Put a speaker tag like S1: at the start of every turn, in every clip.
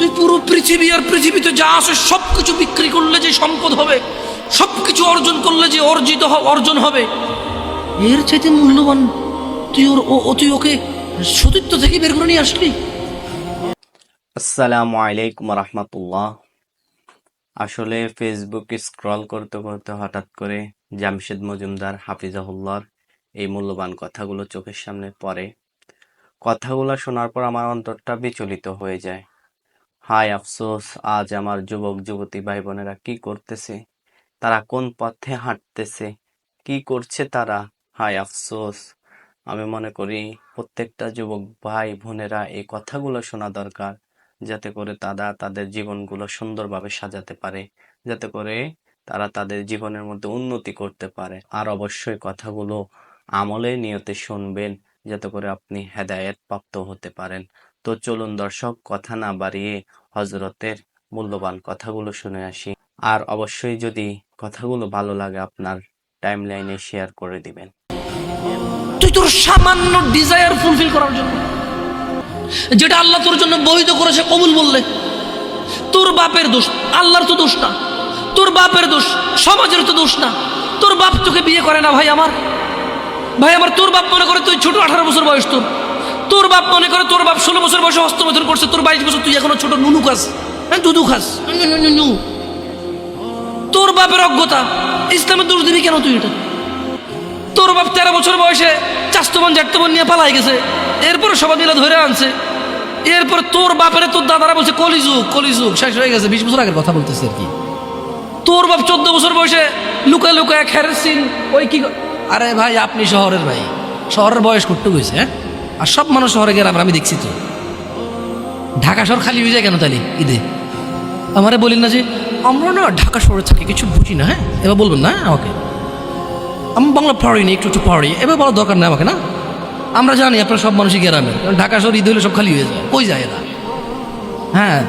S1: তুই পুরো পৃথিবী আর পৃথিবীতে যা আছে সব কিছু বিক্রি করলে যে সম্পদ হবে সব কিছু অর্জন করলে যে অর্জিত অর্জন হবে, এর চাইতে মূল্যবান তুই ওর ও- তুই ওকে সতীত্ব থেকে বের করে নিয়ে আসলি?
S2: আসসালামু আলাইকুম রহমতুল্লাহ। আসলে ফেসবুকে স্ক্রল করতে করতে হঠাৎ করে জামশেদ মজুমদার হাফিজাহুল্লাহর এই মূল্যবান কথাগুলো চোখের সামনে পড়ে। কথাগুলো শোনার পর আমার অন্তরটা বিচলিত হয়ে যায়। হায় আফসোস, আজ আমার যুবক যুবতী ভাই বোনেরা কি করতেছে? তারা কোন পথে হাঁটতেছে? কি করছে তারা? হায় আফসোস। আমি মনে করি প্রত্যেকটা যুবক ভাই বোনেরা এই কথাগুলো শোনা দরকার, যাতে করে তারা তাদের জীবনগুলো সুন্দরভাবে সাজাতে পারে, যাতে করে তারা তাদের জীবনের মধ্যে উন্নতি করতে পারে। আর অবশ্যই কথাগুলো আমলে নিয়তে শুনবেন, যাতে করে আপনি হেদায়েত প্রাপ্ত হতে পারেন। তো চলুন দর্শক, কথা না বাড়িয়ে হজরতের মূল্যবান কথাগুলো শুনে আসি। আর অবশ্যই যদি কথাগুলো ভালো লাগে, আপনার টাইম লাইনে শেয়ার করে দিবেন।
S1: তুই তোর সামান্য ডিজায়ার ফুলফিল করার জন্য, যেটা আল্লাহ তোর জন্য বৈধ করেছে, কবুল বললে, তোর বাপের দোষ আল্লাহর তো দোষ না, তোর বাপের দোষ সমাজের তো দোষ না। তোর বাপ তোকে বিয়ে করে না ভাই আমার। ভাই আমার তোর বাপ মনে করে তুই ছোট আঠারো বছর বয়স তোর। তোর বাপ মনে করে তোর বাপ ষোলো বছর বয়সে হস্তমৈথুন করছে, তোর বাইশ বছর তুই এখনও ছোট, নুনু খাস। হ্যাঁ দুধু খাস। তোর বাপের অজ্ঞতা, ইসলামের দোষ দিবি কেন তুই এটা? তোর বাপ তেরো বছর বয়সে চাস্তবন জাটতবন নিয়ে পালাই গেছে এরপরে সবাই মিলে ধরে আনছে। এরপর তোর বাপের তোর দাদারা বলছে কলিযুগ কলিযুগ শেষ হয়ে গেছে, বিশ বছর আগের কথা বলতেছে আর কি। তোর বাপ চোদ্দ বছর বয়সে লুকা লুকায় খেরের সিং ওই কি আরে ভাই, আপনি শহরের ভাই, শহরের বয়স করতে গেছে হ্যাঁ? আর সব মানুষ শহরে গেলাম আমি দেখছি তো। ঢাকা শহর খালি হয়ে যায় কেন তাহলে ঈদে? আমারে বলেন না যে আমরা না ঢাকা শহরে থাকি কিছু বুঝি না হ্যাঁ? এবার বলবেন না হ্যাঁ, আমাকে। আমি বাংলা পড়িনি একটু একটু পড়ি এবার বলার দরকার নেই আমাকে না? আমরা জানি আপনার সব মানুষই কারণ ঢাকা শহর ঈদ হলে সব খালি হয়ে যায় কই যায় এরা? হ্যাঁ?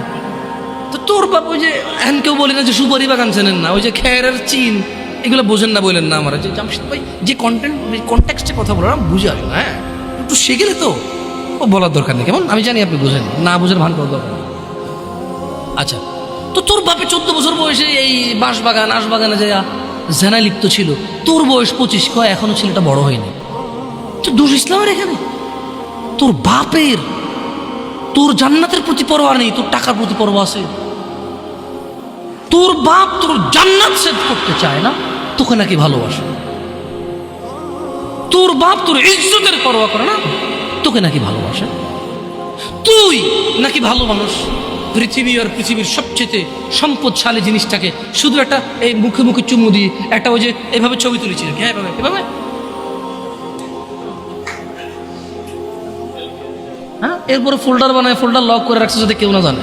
S1: তো তোর বাপ ওই যে এখন কেউ বলি না যে সুপারি বাগান চেনেন না ওই যে খেরের চিন এগুলো বোঝেন না বলেন না আমার। যে জামশেদ ভাই যে কন্টেন্ট কন্ট্যাক্সটে কথা বলার বুঝে আসে না হ্যাঁ? একটু শিখেলে তো? ও বলার দরকার নেই। কেমন? আমি জানি আপনি বুঝেন। না বোঝেন ভান করার দরকার আচ্ছা তো তোর বাপে চোদ্দ বছর বয়সে এই বাঁশ বাগান আশ বাগানে যায় জেনায় লিপ্ত ছিল, তোর বয়স পঁচিশ, কয়? এখনও ছেলেটা বড় হয়নি। তো দোষ ইসলামের এখানে? তোর বাপের, তোর জান্নাতের প্রতি পরোয়া নেই, তোর টাকার প্রতি পরোয়া আছে। তোর বাপ তোর জান্নাত সেভ করতে চায় না, তোকে নাকি ভালোবাসে। তোর বাপ তোর ইজ্জতের পরোয়া করে না? তোকে নাকি ভালোবাসে? তুই নাকি ভালো মানুষ? পৃথিবী আর পৃথিবীর সবচেয়ে সম্পদশালী জিনিসটাকে শুধু একটা এই মুখে মুখে চুমু দিয়ে একটা ওই যে এভাবে ছবি তুলেছি হ্যাঁ হ্যাঁ এরপরে ফোল্ডার বানায়, ফোল্ডার লক করে রাখছে যাতে কেউ না জানে।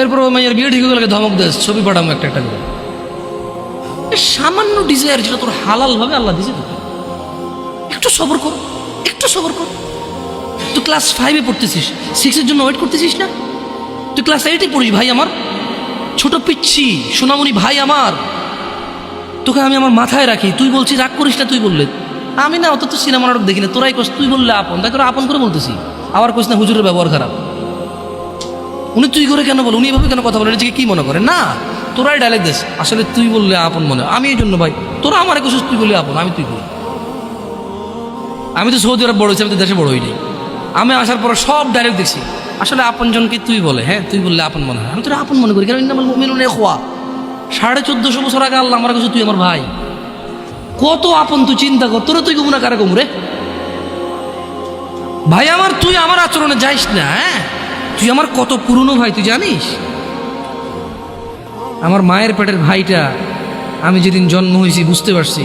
S1: এরপর ওই মেয়ের বিয়ে হয়ে গেলে ধমক দেশ ছবি পাঠাবো একটা একটা সামান্য ডিজায়ার যেটা তোর হালাল ভাবে আল্লাহ দিয়েছে একটু সবর কর, একটু সবর কর। তুই ক্লাস ফাইভে পড়তেছিস সিক্সের জন্য ওয়েট করতেছিস না? তুই ক্লাস এইটে পড়িস ভাই আমার। ছোট পিচ্ছি, সোনামণি ভাই আমার। তোকে আমি আমার মাথায় রাখি, তুই বলছিস রাগ করিস না, তুই বললে। আমি না অত তো সিনেমা নাটক দেখি না, তোরাই কোস, তুই বললে আপন। তাকে আপন করে বলতেছি। আবার কোস না, হুজুরের ব্যবহার খারাপ। উনি তুই করে কেন বল? উনি এভাবে কেন কথা বলে? নিজেকে কি মনে করে? না, তোরাই ডায়লগ দিস। আসলে তুই বললে আপন মনে আমি এই জন্য ভাই, তোরা আমার কোশিস তুই বললে আপন, আমি তুই বলি আমি তো সৌদি আরব বড় হয়েছি, আমি তো দেশে বড় হইনি। আমি আসার পর সব ডাইরেক্ট দেখছি। আসলে আপনজনকে তুই বলে হ্যাঁ তুই বললে আপন মনে হয়। আমি তোর আপন মনে করি, কারণ ইখওয়া। সাড়ে চোদ্দশো বছর আগে আল্লাহ আমার কাছে তুই আমার ভাই। কত আপন তুই চিন্তা কর, তোরা তুই গুমরা কারে গুমরে ভাই আমার, তুই আমার আচরণে যাইস না হ্যাঁ? তুই আমার কত পুরনো ভাই, তুই জানিস? আমার মায়ের পেটের ভাইটা, আমি যেদিন জন্ম হয়েছি, বুঝতে পারছি।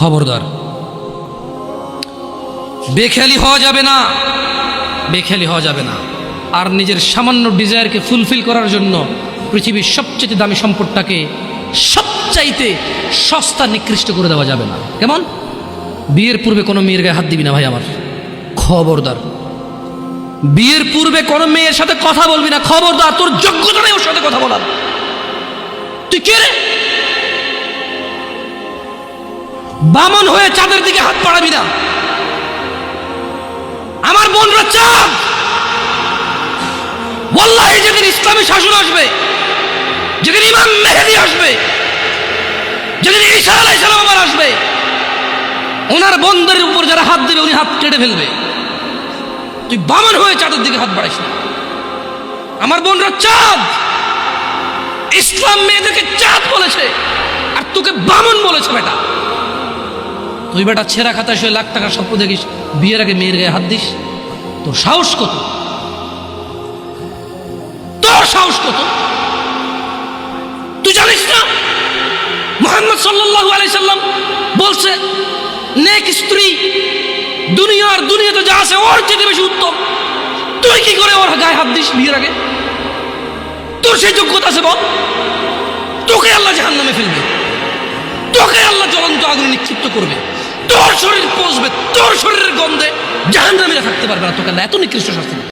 S1: খবরদার। বেখেয়ালি হওয়া যাবে না। বেখেয়ালি হওয়া যাবে না। আর নিজের সামান্য ডিজায়ারকে ফুলফিল করার জন্য পৃথিবীর সবচেয়ে দামি সম্পদটাকে সবচাইতে সস্তা, নিকৃষ্ট করে দেওয়া যাবে না। কেমন? বিয়ের পূর্বে কোনো মেয়ের গায়ে হাত দিবি না ভাই আমার। খবরদার। বিয়ের পূর্বে কোনো মেয়ের সাথে কথা বলবি না। খবরদার, তোর যোগ্যতা নেই ওর সাথে কথা বলার। তুই কে রে? বামন হয়ে চাঁদের দিকে হাত পাড়াবি না। আমার বোনরা চাঁদ। ওয়াল্লাহি যেদিন ইসলামী শাসন আসবে, যেদিন ইমাম মেহেদি আসবে, যেদিন ঈসা আলাইহিস সালাম আসবে, ওনার বন্ধের উপর যারা হাত দেবে, উনি হাত কেটে ফেলবে। তুই বামন হয়ে চাঁদের দিকে হাত বাড়াইস না। আমার বোনরা চাঁদ। ইসলাম মেয়েদেরকে চাঁদ বলেছে, আর তোকে বামন বলেছে বেটা। তুই বেটা ছেঁড়া খাতা শুয়ে লাখ টাকার স্বপ্ন দেখিস, বিয়ের আগে মেয়ের গায়ে হাত দিস। তোর সাহস কত? তোর সাহস কত? তুই জানিস না? মোহাম্মদ সাল্লাল্লাহু আলাইহি সাল্লাম বলছে, নেক স্ত্রী দুনিয়ার দুনিয়াতে যা আছে ওর চেয়ে বেশি উত্তম। তুই কি করে ওর গায়ে হাত দিস বিয়ের আগে? তোর সেই যোগ্যতা আছে বল। তোকে আল্লাহ জাহান নামে ফেলবে। তোকে আল্লাহ জ্বলন্ত আগুনে নিক্ষিপ্ত করবে। তোর শরীর পচবে তোর শরীরের গন্ধে জাহান নামীরা থাকতে পারবে না তোকে এত নিকৃষ্ট শাস্তি।